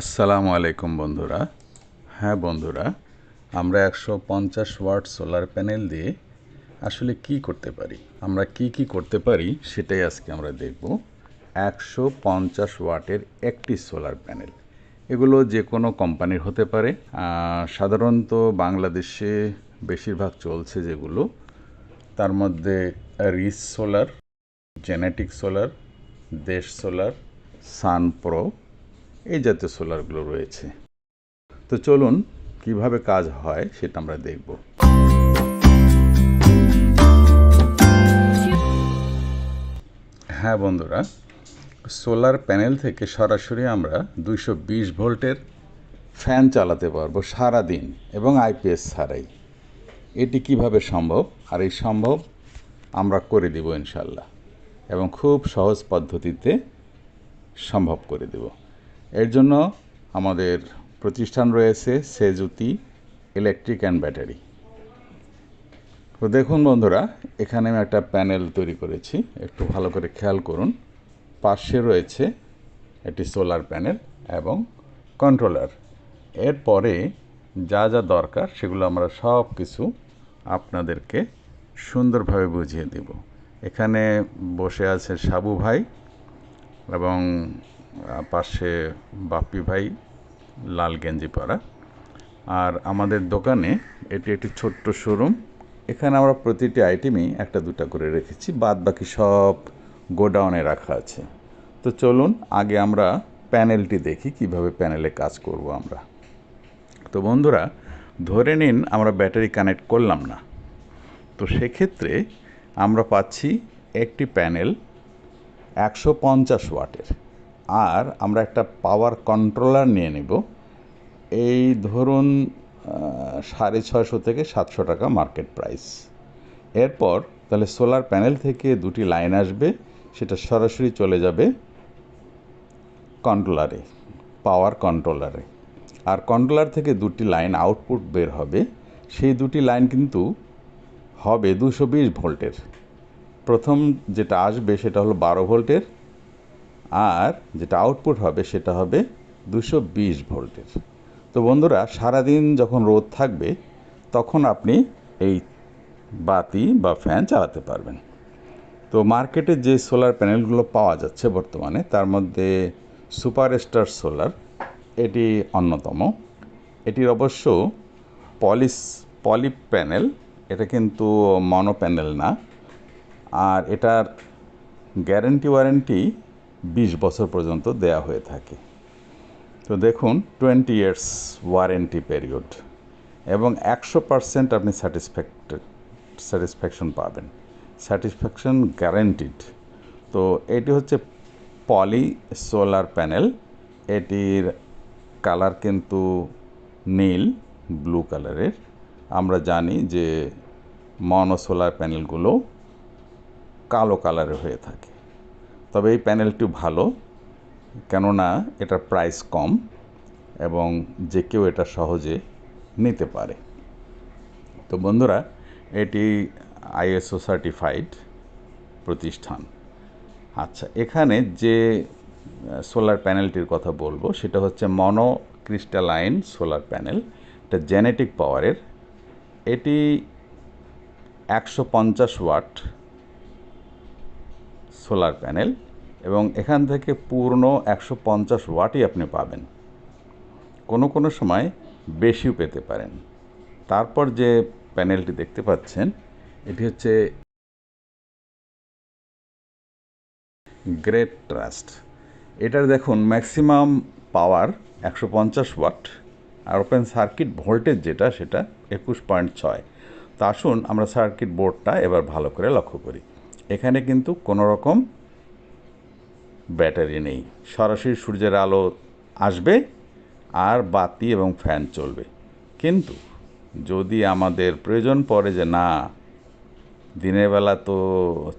আসসালামু আলাইকুম বন্ধুরা। হ্যাঁ বন্ধুরা, আমরা একশো পঞ্চাশ ওয়াট সোলার প্যানেল দিয়ে আসলে কি করতে পারি? আমরা কি কি করতে পারি সেটাই আজকে আমরা দেখব। একশো পঞ্চাশ ওয়াটের একটি সোলার প্যানেল। এগুলো যে কোনো কোম্পানির হতে পারে। সাধারণত বাংলাদেশে বেশিরভাগ চলছে যেগুলো। তার মধ্যে রিস সোলার, জেনেটিক সোলার, দেশ সোলার সানপ্রো এই জাতীয় সোলারগুলো রয়েছে। তো চলুন, কীভাবে কাজ হয় সেটা আমরা দেখব। হ্যাঁ বন্ধুরা, সোলার প্যানেল থেকে সরাসরি আমরা দুইশো বিশ ভোল্টের ফ্যান চালাতে পারব সারা দিন এবং আইপিএস ছাড়াই। এটি কীভাবে সম্ভব? আর এই সম্ভব আমরা করে দেব ইনশাল্লাহ এবং খুব সহজ পদ্ধতিতে সম্ভব করে দেব। এর জন্য আমাদের প্রতিষ্ঠান রয়েছে সেজুতি ইলেকট্রিক অ্যান্ড ব্যাটারি। তো দেখুন বন্ধুরা, এখানে আমি একটা প্যানেল তৈরি করেছি, একটু ভালো করে খেয়াল করুন। পাশে রয়েছে একটি সোলার প্যানেল এবং কন্ট্রোলার। এরপরে যা যা দরকার সেগুলো আমরা সব কিছু আপনাদেরকে সুন্দরভাবে বুঝিয়ে দেব। এখানে বসে আছে সাবু ভাই এবং পাশে বাপ্পি ভাই, লাল গেঞ্জি পরা আর আমাদের দোকানে এটি একটি ছোট্ট শোরুম। এখানে আমরা প্রতিটি আইটেমই একটা দুটা করে রেখেছি বাদ বাকি সব গোডাউনে রাখা আছে। তো চলুন, আগে আমরা প্যানেলটি দেখি, কীভাবে প্যানেলে কাজ করব আমরা। তো বন্ধুরা, ধরে নিন আমরা ব্যাটারি কানেক্ট করলাম না। তো সেক্ষেত্রে আমরা পাচ্ছি একটি প্যানেল একশো পঞ্চাশ ওয়াটের। আর আমরা একটা পাওয়ার কন্ট্রোলার নিয়ে নেব। এই ধরুন সাড়ে ছয়শো থেকে সাতশো টাকা মার্কেট প্রাইস এরপর তাহলে সোলার প্যানেল থেকে দুটি লাইন আসবে, সেটা সরাসরি চলে যাবে কন্ট্রোলারে পাওয়ার কন্ট্রোলারে আর কন্ট্রোলার থেকে দুটি লাইন আউটপুট বের হবে, সেই দুটি লাইন কিন্তু হবে দুশো বিশ ভোল্টের। প্রথম যেটা আসবে সেটা হলো বারো ভোল্টের আর যেটা আউটপুট হবে সেটা হবে দুশো বিশ ভোল্টের। তো বন্ধুরা, সারাদিন যখন রোদ থাকবে, তখন আপনি এই বাতি বা ফ্যান চালাতে পারবেন। তো মার্কেটে যে সোলার প্যানেলগুলো পাওয়া যাচ্ছে বর্তমানে, তার মধ্যে সুপার স্টার সোলার এটি অন্যতম। এটির অবশ্য পলিস পলি প্যানেল এটা কিন্তু মনো প্যানেল না। আর এটার গ্যারেন্টি ওয়ারেন্টি বিশ বছর পর্যন্ত দেয়া হয়ে থাকে। তো দেখুন টোয়েন্টি ইয়ার্স ওয়ারেন্টি পিরিয়ড এবং একশো পারসেন্ট আপনি স্যাটিসফ্যাক্ট স্যাটিসফ্যাকশন পাবেন। স্যাটিসফ্যাকশন গ্যারেন্টিড তো এটি হচ্ছে পলি সোলার প্যানেল এটির কালার কিন্তু নীল ব্লু কালারের আমরা জানি যে মনো সোলার প্যানেলগুলো কালো কালারের হয়ে থাকে। তবে এই প্যানেলটি ভালো, কেননা এটার প্রাইস কম এবং যে কেউ এটা সহজে নিতে পারে। তো বন্ধুরা, এটি আইএসও সার্টিফাইড প্রতিষ্ঠান। আচ্ছা এখানে যে সোলার প্যানেলটির কথা বলব, সেটা হচ্ছে মনো ক্রিস্টালাইন সোলার প্যানেল। এটা জেনেটিক পাওয়ারের। এটি একশো পঞ্চাশ ওয়াট সোলার প্যানেল এবং এখান থেকে পূর্ণ একশো পঞ্চাশ ওয়াটই আপনি পাবেন। কোনো কোনো সময় বেশিও পেতে পারেন। তারপর যে প্যানেলটি দেখতে পাচ্ছেন, এটি হচ্ছে গ্রেট ট্রাস্ট। এটার দেখুন ম্যাক্সিমাম পাওয়ার একশো পঞ্চাশ ওয়াট আর ওপেন সার্কিট ভোল্টেজ যেটা সেটা একুশ পয়েন্ট ছয়। তা আসুন আমরা সার্কিট বোর্ডটা এবার ভালো করে লক্ষ্য করি। এখানে কিন্তু কোনো রকম ব্যাটারি নেই। সরাসরি সূর্যের আলো আসবে আর বাতি এবং ফ্যান চলবে। কিন্তু যদি আমাদের প্রয়োজন পড়ে যে না, দিনের বেলা তো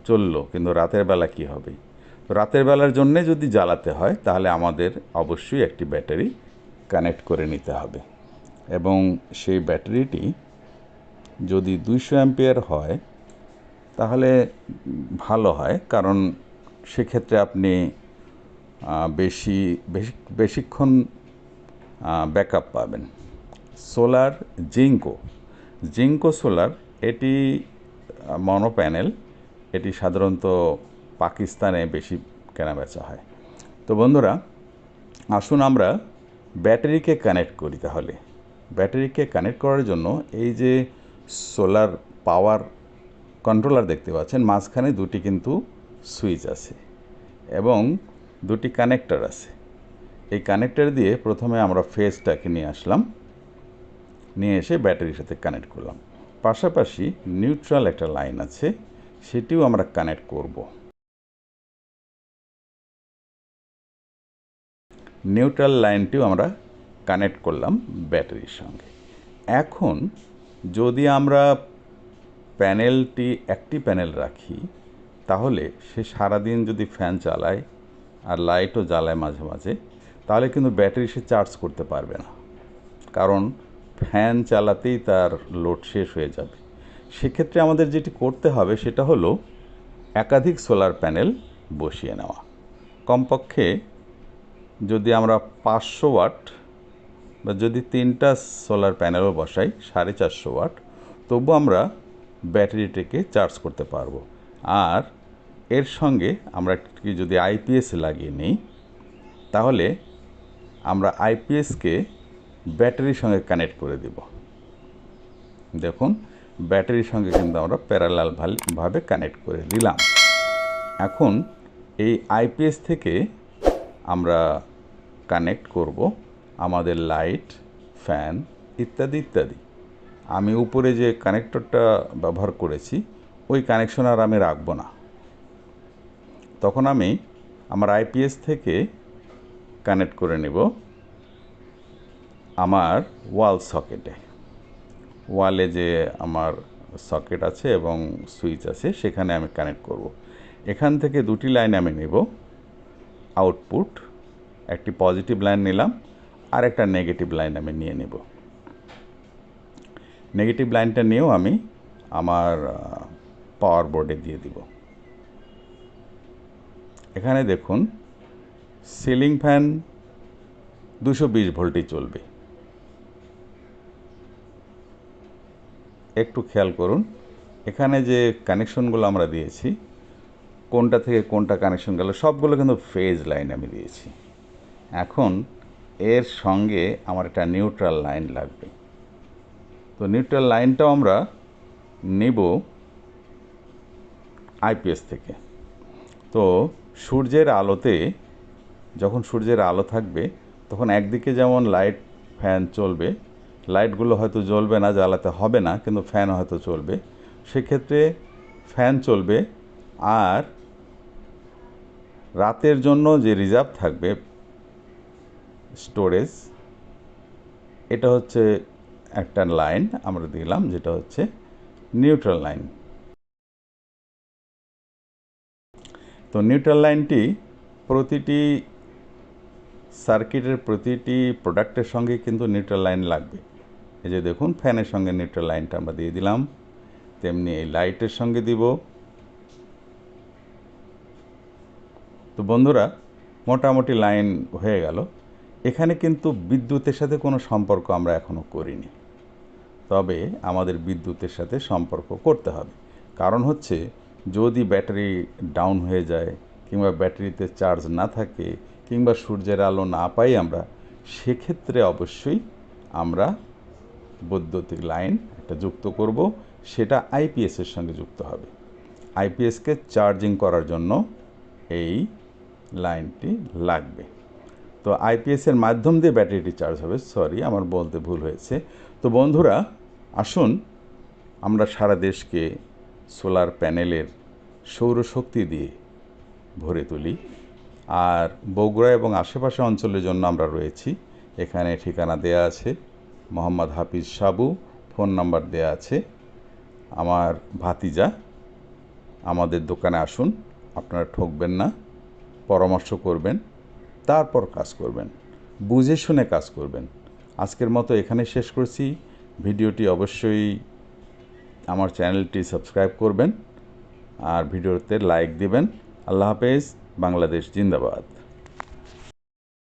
চলল, কিন্তু রাতের বেলা কি হবে? রাতের বেলার জন্যে যদি জ্বালাতে হয়, তাহলে আমাদের অবশ্যই একটি ব্যাটারি কানেক্ট করে নিতে হবে। এবং সেই ব্যাটারিটি যদি দুইশো অ্যাম্পিয়ার হয় তাহলে ভালো হয়, কারণ সেক্ষেত্রে আপনি বেশি বেশি, বেশিক্ষণ ব্যাকআপ পাবেন। Solar jinko. জিঙ্কো সোলার, এটি মনো প্যানেল এটি সাধারণত পাকিস্তানে বেশি কেনাবেচা হয়। তো বন্ধুরা, আসুন আমরা ব্যাটারিকে কানেক্ট করি তাহলে। ব্যাটারিকে কানেক্ট করার জন্য এই যে সোলার পাওয়ার কন্ট্রোলার দেখতে পাচ্ছেন, মাঝখানে দুটি কিন্তু সুইচ আছে এবং দুটি কানেক্টর আছে। এই কানেক্টর দিয়ে প্রথমে আমরা ফেজটাকে নিয়ে আসলাম, নিয়ে এসে ব্যাটারির সাথে কানেক্ট করলাম। পাশাপাশি নিউট্রাল একটা লাইন আছে, সেটিও আমরা কানেক্ট করব। নিউট্রাল লাইনটিও আমরা কানেক্ট করলাম ব্যাটারির সঙ্গে। এখন যদি আমরা প্যানেলটি একটি প্যানেল রাখি, তাহলে সে সারাদিন যদি ফ্যান চালায় আর লাইটও জ্বালায় মাঝে মাঝে, তাহলে কিন্তু ব্যাটারি সে চার্জ করতে পারবে না। কারণ ফ্যান চালাতেই তার লোড শেষ হয়ে যাবে। সেক্ষেত্রে আমাদের যেটি করতে হবে সেটা হলো একাধিক সোলার প্যানেল বসিয়ে নেওয়া। কমপক্ষে যদি আমরা পাঁচশো ওয়াট বা যদি তিনটা সোলার প্যানেলও বসাই, সাড়ে চারশো ওয়াট, তবু আমরা ব্যাটারিটিকে চার্জ করতে পারব। আর এর সঙ্গে আমরা কি যদি আইপিএস লাগিয়ে নিই, তাহলে আমরা আইপিএসকে ব্যাটারির সঙ্গে কানেক্ট করে দিব। দেখুন, ব্যাটারির সঙ্গে কিন্তু আমরা প্যারালাল ভাবে কানেক্ট করে দিলাম। এখন এই আইপিএস থেকে আমরা কানেক্ট করব আমাদের লাইট, ফ্যান ইত্যাদি ইত্যাদি। আমি উপরে যে কানেক্টরটা ব্যবহার করেছি, ওই কানেকশন আর আমি রাখব না। তখন আমি আমার আইপিএস থেকে কানেক্ট করে নেব আমার ওয়াল সকেটে ওয়ালে যে আমার সকেট আছে এবং সুইচ আছে, সেখানে আমি কানেক্ট করব। এখান থেকে দুটি লাইন আমি নেব। আউটপুট একটি পজিটিভ লাইন নিলাম আর একটা নেগেটিভ লাইন আমি নিয়ে নেব। নেগেটিভ লাইনটা নিয়েও আমি আমার পাওয়ার বোর্ডে দিয়ে দিব। এখানে দেখুন সিলিং ফ্যান দুশো বিশ ভোল্টই চলবে। একটু খেয়াল করুন, এখানে যে কানেকশনগুলো আমরা দিয়েছি, কোনটা থেকে কোনটা কানেকশন গেল, সবগুলো কিন্তু ফেজ লাইন আমি দিয়েছি। এখন এর সঙ্গে আমার একটা নিউট্রাল লাইন লাগবে। তো নিউট্রাল লাইনটাও আমরা নেব আইপিএস থেকে। তো সূর্যের আলোতে যখন সূর্যের আলো থাকবে, তখন একদিকে যেমন লাইট, ফ্যান চলবে, লাইটগুলো হয়তো জ্বলবে না, জ্বালাতে হবে না, কিন্তু ফ্যান হয়তো চলবে। সেক্ষেত্রে ফ্যান চলবে আর রাতের জন্য যে রিজার্ভ থাকবে স্টোরেজ, এটা হচ্ছে একটা লাইন আমরা দিলাম, যেটা হচ্ছে নিউট্রাল লাইন। তো নিউট্রাল লাইনটি প্রতিটি সার্কিটের প্রতিটি প্রোডাক্টের সঙ্গে কিন্তু নিউট্রাল লাইন লাগবে। এই যে দেখুন, ফ্যানের সঙ্গে নিউট্রাল লাইনটা আমরা দিয়ে দিলাম, তেমনি এই লাইটের সঙ্গে দিব। তো বন্ধুরা, মোটামুটি লাইন হয়ে গেল। এখানে কিন্তু বিদ্যুতের সাথে কোনো সম্পর্ক আমরা এখনও করিনি। তবে আমাদের বিদ্যুতের সাথে সম্পর্ক করতে হবে। কারণ হচ্ছে, যদি ব্যাটারি ডাউন হয়ে যায় কিংবা ব্যাটারিতে চার্জ না থাকে কিংবা সূর্যের আলো না পাই আমরা, সেক্ষেত্রে অবশ্যই আমরা বৈদ্যুতিক লাইন একটা যুক্ত করব, সেটা আইপিএসের সঙ্গে যুক্ত হবে। আইপিএসকে চার্জিং করার জন্য এই লাইনটি লাগবে। তো আইপিএসের মাধ্যম দিয়ে ব্যাটারিটি চার্জ হবে। সরি, আমার বলতে ভুল হয়েছে। তো বন্ধুরা, আসুন আমরা সারা দেশকে সোলার প্যানেলের সৌরশক্তি দিয়ে ভরে তুলি। আর বগুড়া এবং আশেপাশে অঞ্চলের জন্য আমরা রয়েছি। এখানে ঠিকানা দেয়া আছে, মোহাম্মদ হাফিজ সাবু, ফোন নাম্বার দেয়া আছে। আমার ভাতিজা, আমাদের দোকানে আসুন, আপনারা ঠকবেন না, পরামর্শ করবেন, তারপর কাজ করবেন, বুঝে শুনে কাজ করবেন। আজকের মতো এখানে শেষ করছি। ভিডিওটি অবশ্যই আমার চ্যানেলটি সাবস্ক্রাইব করবেন আর ভিডিওতে লাইক দিবেন। আল্লাহ হাফেজ, বাংলাদেশ জিন্দাবাদ।